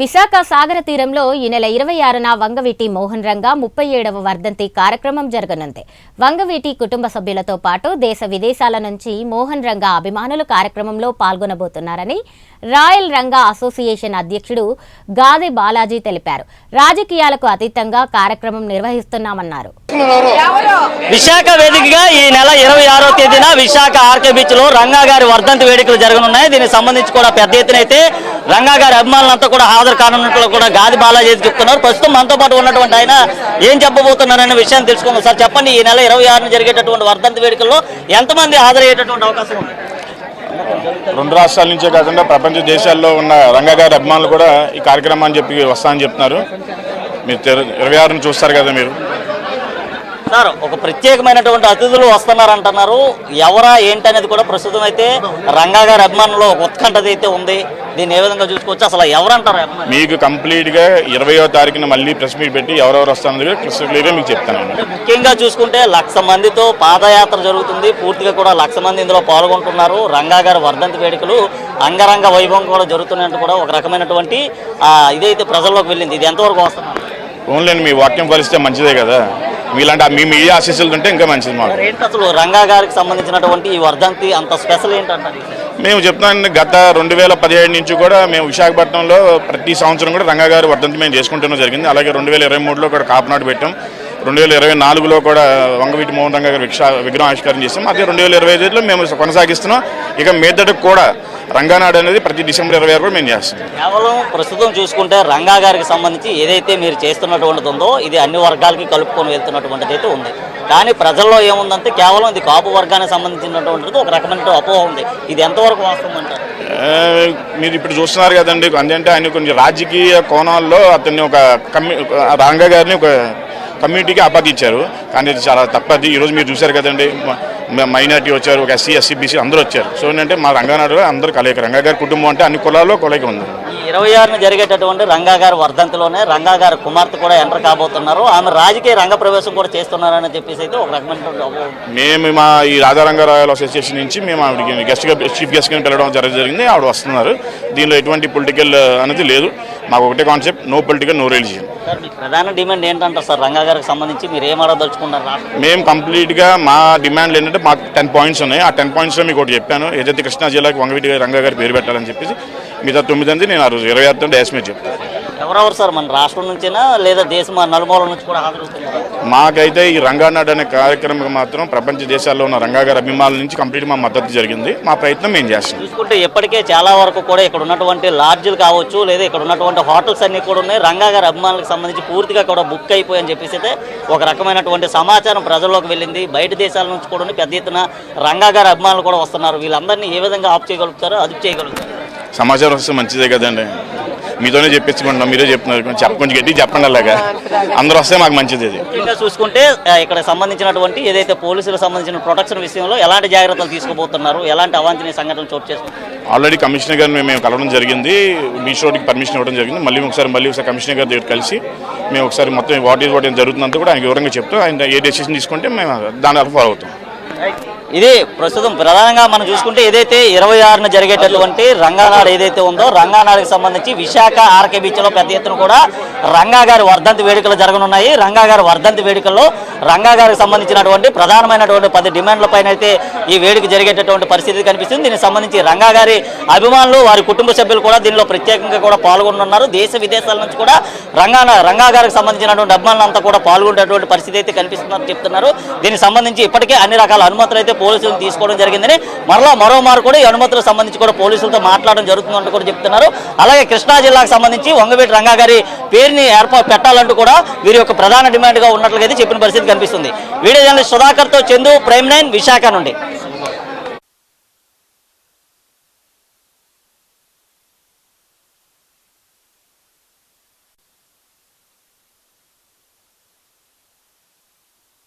విశాఖ సాగర తీరంలో ఈ నెల ఇరవై ఆరున వంగవీటి మోహన్ రంగా ముప్పై ఏడవ వర్ధంతి కార్యక్రమం జరగనుంది. వంగవీటి కుటుంబ సభ్యులతో పాటు దేశ విదేశాల నుంచి మోహన్ రంగా అభిమానులు కార్యక్రమంలో పాల్గొనబోతున్నారని రాయల్ రంగా అసోసియేషన్ అధ్యక్షుడు గాది బాలాజీ తెలిపారు. రాజకీయాలకు అతీతంగా కార్యక్రమం నిర్వహిస్తున్నామన్నారు. విశాఖ వేదికగా ఈ నెల ఇరవై ఆరో తేదీన విశాఖ ఆర్కే బీచ్లో రంగా గారి వర్ధంతి వేడుకలు జరగనున్నాయి. దీనికి సంబంధించి కూడా పెద్ద ఎత్తున అయితే రంగా గారి అభిమానులంతా కూడా హాజరు కానున్నట్లు కూడా గాది బాలాజీ చెప్తున్నారు. ప్రస్తుతం మనతో పాటు ఉన్నటువంటి ఆయన ఏం చెప్పబోతున్నారనే విషయాన్ని తెలుసుకుందాం. సార్ చెప్పండి ఈ నెల ఇరవై ఆరున జరిగేటటువంటి వర్ధంతి వేడుకల్లో ఎంతమంది హాజరయ్యేటటువంటి అవకాశం ఉంది? రెండు రాష్ట్రాల నుంచే కాకుండా ప్రపంచ దేశాల్లో ఉన్న రంగగారి అభిమానులు కూడా ఈ కార్యక్రమాన్ని చెప్పి వస్తామని చెప్తున్నారు. మీరు ఇరవై ఆరుని చూస్తారు కదా మీరు. సార్ ఒక ప్రత్యేకమైనటువంటి అతిథులు వస్తున్నారంటున్నారు. ఎవరా ఏంటనేది కూడా ప్రస్తుతం అయితే రంగా గారి అభిమానులు ఒక ఉత్కంఠత అయితే ఉంది. దీన్ని ఏ విధంగా చూసుకోవచ్చు? అసలు ఎవరంటారు? మీకు కంప్లీట్గా ఇరవయో తారీఖున మళ్ళీ ప్రెస్ మీట్ పెట్టి ఎవరెవరు క్లియర్ క్లియర్గా మీకు చెప్తాను. ముఖ్యంగా చూసుకుంటే లక్ష మందితో పాదయాత్ర జరుగుతుంది. పూర్తిగా కూడా లక్ష మంది ఇందులో పాల్గొంటున్నారు. రంగా గారి వర్ధంతి వేడుకలు అంగరంగ వైభవం కూడా జరుగుతున్నట్టు కూడా ఒక రకమైనటువంటి ఇదైతే ప్రజల్లోకి వెళ్ళింది. ఇది ఎంతవరకు వస్తున్నారు ఓన్లీ మీ వాక్యం కలిస్తే మంచిదే కదా. మీలాంటి మీ మీడియా ఆశీస్సులు ఉంటే ఇంకా మంచిది మాకు. అసలు రంగా గారికి సంబంధించినటువంటి ఈ వర్ధంతి అంత స్పెషల్ ఏంటంటారు మేము చెప్తున్నాను గత రెండు వేల పదిహేడు నుంచి కూడా మేము విశాఖపట్నంలో ప్రతి సంవత్సరం కూడా రంగా గారి వర్ధంతి మేము చేసుకుంటూనే జరిగింది. అలాగే రెండు వేల ఇరవై మూడులో కూడా కాపునాడు పెట్టాం. రెండు వేల ఇరవై నాలుగులో కూడా వంగవీటి మోహన్ రంగా గారి విగ్రహం ఆవిష్కారం చేసాం అదే రెండు వేల ఇరవై ఐదులో మేము కొనసాగిస్తున్నాం. ఇక మీదటకు కూడా రంగానాడు అనేది ప్రతి డిసెంబర్ ఇరవై ఆరు కూడా మేము చేస్తాం. కేవలం ప్రస్తుతం చూసుకుంటే రంగా గారికి సంబంధించి ఏదైతే మీరు చేస్తున్నటువంటిది ఉందో ఇది అన్ని వర్గాలకి కలుపుకొని వెళ్తున్నటువంటిది అయితే ఉంది. కానీ ప్రజల్లో ఏముందంటే కేవలం ఇది కాపు వర్గానికి సంబంధించినటువంటిది ఒక రకమైన అపోహ ఉంది. ఇది ఎంతవరకు వాస్తవం అంటారు? ఆ, మీరు ఇప్పుడు చూస్తున్నారు కదండి అంటే ఆయన కొంచెం రాజకీయ కోణాల్లో అతన్ని ఒక కమ్యూ రంగా గారిని ఒక కమ్యూనిటీకి అప్పగించారు కానీ ఇది చాలా తప్పది. ఈరోజు మీరు చూశారు కదండి మైనార్టీ వచ్చారు ఒక ఎస్సీ ఎస్సీ బీసీ అందరూ వచ్చారు. సో ఏంటంటే మా రంగానాడులో అందరూ కలయిక. రంగా గారి కుటుంబం అంటే అన్ని కులాల్లో కలయిక ఉంది. ఇరవై ఆరున జరిగేటటువంటి రంగా గారి వర్ధంతిలోనే రంగా గారి కుమార్తె కూడా ఎంటర్ కాబోతున్నారు. ఆమె రాజకీయ రంగ ప్రవేశం కూడా చేస్తున్నారని చెప్పేసి అయితే ఒక ఉంది. మేము మా ఈ రాజారంగ రాయల్ అసోసియేషన్ నుంచి మేము ఆవిడకి గెస్ట్గా చీఫ్ గెస్ట్గా జరగ- జరిగింది. ఆవిడ వస్తున్నారు. దీనిలో ఎటువంటి పొలిటికల్ అనేది లేదు. మాకు ఒకటే concept no political no religion ప్రధాన డిమాండ్ ఏంటంటారు సార్? రంగా గారికి సంబంధించి మీరు ఏం అడగదలుచుకున్నారు మేము కంప్లీట్గా మా డిమాండ్లు ఏంటంటే మాకు టెన్ పాయింట్స్ ఉన్నాయి. ఆ టెన్ పాయింట్స్లో మీకు ఒకటి చెప్పాను. ఏదైతే కృష్ణా జిల్లాకి వంగవీటి రంగా గారి పేరు పెట్టాలని చెప్పేసి మిగతా తొమ్మిది అంది నేను ఆ రోజు ఇరవై ఆరుతో డ్యాస్ మీద చెప్తాను ఎవరెవరు సార్ మన రాష్ట్రం నుంచేనా లేదా దేశం నలుమూల నుంచి కూడా హాజరవుతున్నారు? మాకైతే ఈ రంగానాడు అనే కార్యక్రమం మాత్రం ప్రపంచ దేశాల్లో ఉన్న రంగా గారి అభిమానుల నుంచి కంప్లీట్ మా మద్దతు జరిగింది. మా ప్రయత్నం మేము చేస్తాం. చూసుకుంటే ఇప్పటికే చాలా వరకు కూడా ఇక్కడ ఉన్నటువంటి లాడ్జ్లు కావచ్చు లేదా ఇక్కడ ఉన్నటువంటి హోటల్స్ అన్ని కూడా ఉన్నాయి. రంగా గారి అభిమానులకు సంబంధించి పూర్తిగా కూడా బుక్ అయిపోయని చెప్పేసి అయితే ఒక రకమైనటువంటి సమాచారం ప్రజల్లోకి వెళ్ళింది. బయట దేశాల నుంచి కూడా పెద్ద ఎత్తున రంగా గారి అభిమానులు కూడా వస్తున్నారు. వీళ్ళందరినీ ఏ విధంగా ఆఫ్ చేయగలుగుతారో అదుపు చేయగలుగుతారు. సమాచారం వస్తే మంచిదే కదండి. మీతోనే చెప్పించుకుంటున్నాం మీరే చెప్తున్నారు. చెప్ప కొంచెం గట్టి చెప్పండి అలాగా. అందరూ వస్తే మాకు మంచిది ఇది ముఖ్యంగా చూసుకుంటే ఇక్కడ సంబంధించినటువంటి ఏదైతే పోలీసులకు సంబంధించిన ప్రొటెక్షన్ విషయంలో ఎలాంటి జాగ్రత్తలు తీసుకోబోతున్నారు? ఎలాంటి అవాంఛనీయ సంఘటనలు చోటు చేసుకుంటున్నారు? ఆల్రెడీ కమిషనర్ గారిని మేము కలవడం జరిగింది. బీచ్ రోడ్కి పర్మిషన్ ఇవ్వడం జరిగింది. మళ్ళీ ఒకసారి మళ్ళీ ఒకసారి కమిషనర్ గారి దగ్గర కలిసి మేము ఒకసారి మొత్తం వాట్ ఈజ్ వాట్ ఏం జరుగుతుందంతా కూడా ఆయన వివరంగా చెప్తూ ఆయన ఏ డెసిషన్ తీసుకుంటే మేము దాని ఫాలో అవుతాం. ఇది ప్రస్తుతం ప్రధానంగా మనం చూసుకుంటే ఏదైతే ఇరవై ఆరున జరిగేటటువంటి రంగానాడు ఏదైతే ఉందో రంగానాడుకి సంబంధించి విశాఖ ఆర్కే బీచ్లో పెద్ద ఎత్తున కూడా రంగా గారి వర్ధంతి వేడుకలు జరగనున్నాయి. రంగా గారి వర్ధంతి వేడుకల్లో రంగా గారికి సంబంధించినటువంటి ప్రధానమైనటువంటి పది డిమాండ్ల పైన అయితే ఈ వేడుక జరిగేటటువంటి పరిస్థితి కనిపిస్తుంది. దీనికి సంబంధించి రంగా గారి అభిమానులు వారి కుటుంబ సభ్యులు కూడా దీనిలో ప్రత్యేకంగా కూడా పాల్గొనున్నారు దేశ విదేశాల నుంచి కూడా రంగా రంగా గారికి సంబంధించినటువంటి అభిమానులు అంతా కూడా పాల్గొనేటువంటి పరిస్థితి అయితే కనిపిస్తుందని చెప్తున్నారు. దీనికి సంబంధించి ఇప్పటికే అన్ని రకాల అనుమతులు అయితే పోలీసులు తీసుకోవడం జరిగిందని మరలా మరోమారు కూడా ఈ అనుమతులకు సంబంధించి కూడా పోలీసులతో మాట్లాడడం జరుగుతుందంటూ కూడా చెప్తున్నారు. అలాగే కృష్ణా జిల్లాకు సంబంధించి వంగవీటి రంగా గారి పేరుని ఏర్పాటు పెట్టాలంటూ కూడా వీరి యొక్క ప్రధాన డిమాండ్గా ఉన్నట్లుగా అయితే చెప్పిన పరిస్థితి కనిపిస్తుంది. వీడియో జర్నలిస్ట్ సుధాకర్తో చందు ప్రైమ్ నైన్ విశాఖ నుండి.